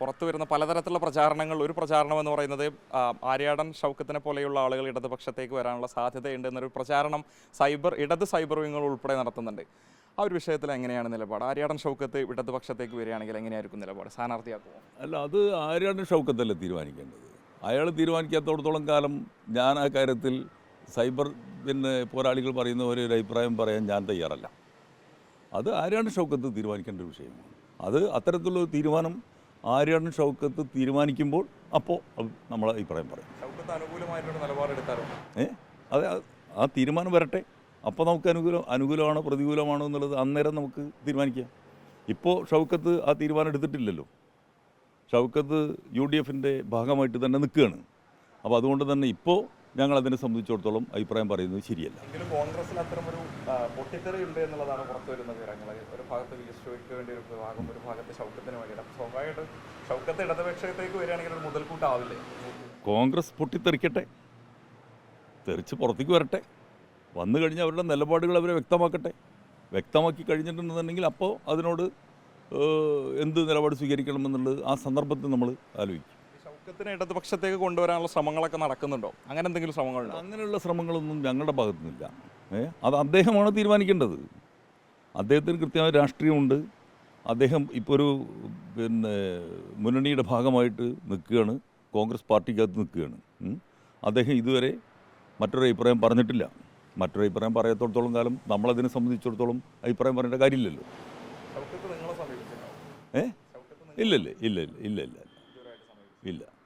പുറത്തു വരുന്ന പലതരത്തിലുള്ള പ്രചാരണങ്ങൾ ഒരു പ്രചാരണം എന്ന് പറയുന്നത് ആര്യാടൻ ഷൗക്കത്തിനെ പോലെയുള്ള ആളുകൾ ഇടതുപക്ഷത്തേക്ക് വരാനുള്ള സാധ്യതയുണ്ട് എന്നൊരു പ്രചാരണം സൈബർ ഇടത് സൈബർ വിങ്ങൾ ഉൾപ്പെടെ നടത്തുന്നുണ്ട്. ആ ഒരു വിഷയത്തിൽ എങ്ങനെയാണ് നിലപാട്? ആര്യാടൻ ഷൗക്കത്ത് ഇടതുപക്ഷത്തേക്ക് വരികയാണെങ്കിൽ എങ്ങനെയായിരിക്കും നിലപാട്? സ്ഥാനാർത്ഥിയാക്കുമോ അല്ല അത് ആര്യാടൻ ഷൗക്കത്തല്ല തീരുമാനിക്കേണ്ടത്? അയാൾ തീരുമാനിക്കാത്തോടത്തോളം കാലം ഞാൻ ആ കാര്യത്തിൽ സൈബർ പിന്നെ പോരാളികൾ പറയുന്ന ഒരു അഭിപ്രായം പറയാൻ ഞാൻ തയ്യാറല്ല. അത് ആരാണ് ഷൗക്കത്ത് തീരുമാനിക്കേണ്ട ഒരു വിഷയമാണ്. അത് അത്തരത്തിലുള്ള തീരുമാനം ആരാണ് ഷൗക്കത്ത് തീരുമാനിക്കുമ്പോൾ അപ്പോൾ നമ്മൾ അഭിപ്രായം പറയും. ഏ? അതെ ആ തീരുമാനം വരട്ടെ. അപ്പോൾ നമുക്ക് അനുകൂലം അനുകൂലമാണോ പ്രതികൂലമാണോ എന്നുള്ളത് അന്നേരം നമുക്ക് തീരുമാനിക്കാം. ഇപ്പോൾ ഷൗക്കത്ത് ആ തീരുമാനം എടുത്തിട്ടില്ലല്ലോ. ഷൗക്കത്ത് യു ഡി എഫിന്റെ ഭാഗമായിട്ട് തന്നെ നിൽക്കുകയാണ്. അപ്പോൾ അതുകൊണ്ട് തന്നെ ഇപ്പോൾ ഞങ്ങൾ അതിനെ സംബന്ധിച്ചിടത്തോളം അഭിപ്രായം പറയുന്നത് ശരിയല്ല. കോൺഗ്രസിൽ അത്തരം ഒരു പൊട്ടിത്തെറി ഉണ്ട് എന്നുള്ളതാണ് പുറത്തു വരുന്ന ഒരു ഭാഗത്ത് വി. വേണ്ടി ഒരു ഭാഗം ഒരു ഭാഗത്ത് ഷൗക്കത്തിന് വേണ്ടിയിട്ട്. അപ്പോൾ സ്വാഭാവികമായിട്ട് ഷൗക്കത്ത് ഇടതുപക്ഷത്തേക്ക് വരികയാണെങ്കിൽ ഒരു മുതൽക്കൂട്ടാവില്ലേ? കോൺഗ്രസ് പൊട്ടിത്തെറിക്കട്ടെ. തെറിച്ച് പുറത്തേക്ക് വരട്ടെ. വന്നു കഴിഞ്ഞാൽ അവരുടെ നിലപാടുകൾ അവരെ വ്യക്തമാക്കട്ടെ. വ്യക്തമാക്കി കഴിഞ്ഞിട്ടുണ്ടെന്നുണ്ടെങ്കിൽ അപ്പോൾ അതിനോട് എന്ത് നിലപാട് സ്വീകരിക്കണമെന്നുള്ളത് ആ സന്ദർഭത്തിൽ നമ്മൾ ആലോചിക്കും. ഈ ഷൗക്കത്തിനെ ഇടതുപക്ഷത്തേക്ക് കൊണ്ടുവരാനുള്ള ശ്രമങ്ങളൊക്കെ നടക്കുന്നുണ്ടോ? അങ്ങനെ എന്തെങ്കിലും ശ്രമങ്ങളുണ്ടോ? അങ്ങനെയുള്ള ശ്രമങ്ങളൊന്നും ഞങ്ങളുടെ ഭാഗത്തുനിന്നില്ല. ഏ? അത് അദ്ദേഹമാണ് തീരുമാനിക്കേണ്ടത്. അദ്ദേഹത്തിന് കൃത്യമായ രാഷ്ട്രീയമുണ്ട്. അദ്ദേഹം ഇപ്പോൾ ഒരു പിന്നെ മുന്നണിയുടെ ഭാഗമായിട്ട് നിൽക്കുകയാണ്. കോൺഗ്രസ് പാർട്ടിക്കകത്ത് നിൽക്കുകയാണ്. അദ്ദേഹം ഇതുവരെ മറ്റൊരു അഭിപ്രായം പറഞ്ഞിട്ടില്ല. മറ്റൊരു അഭിപ്രായം പറയാത്തോടത്തോളം കാലം നമ്മളതിനെ സംബന്ധിച്ചിടത്തോളം അഭിപ്രായം പറയേണ്ട കാര്യമില്ലല്ലോ. ഏ? ഇല്ലല്ലേ ഇല്ല ഇല്ല ഇല്ല ഇല്ല لله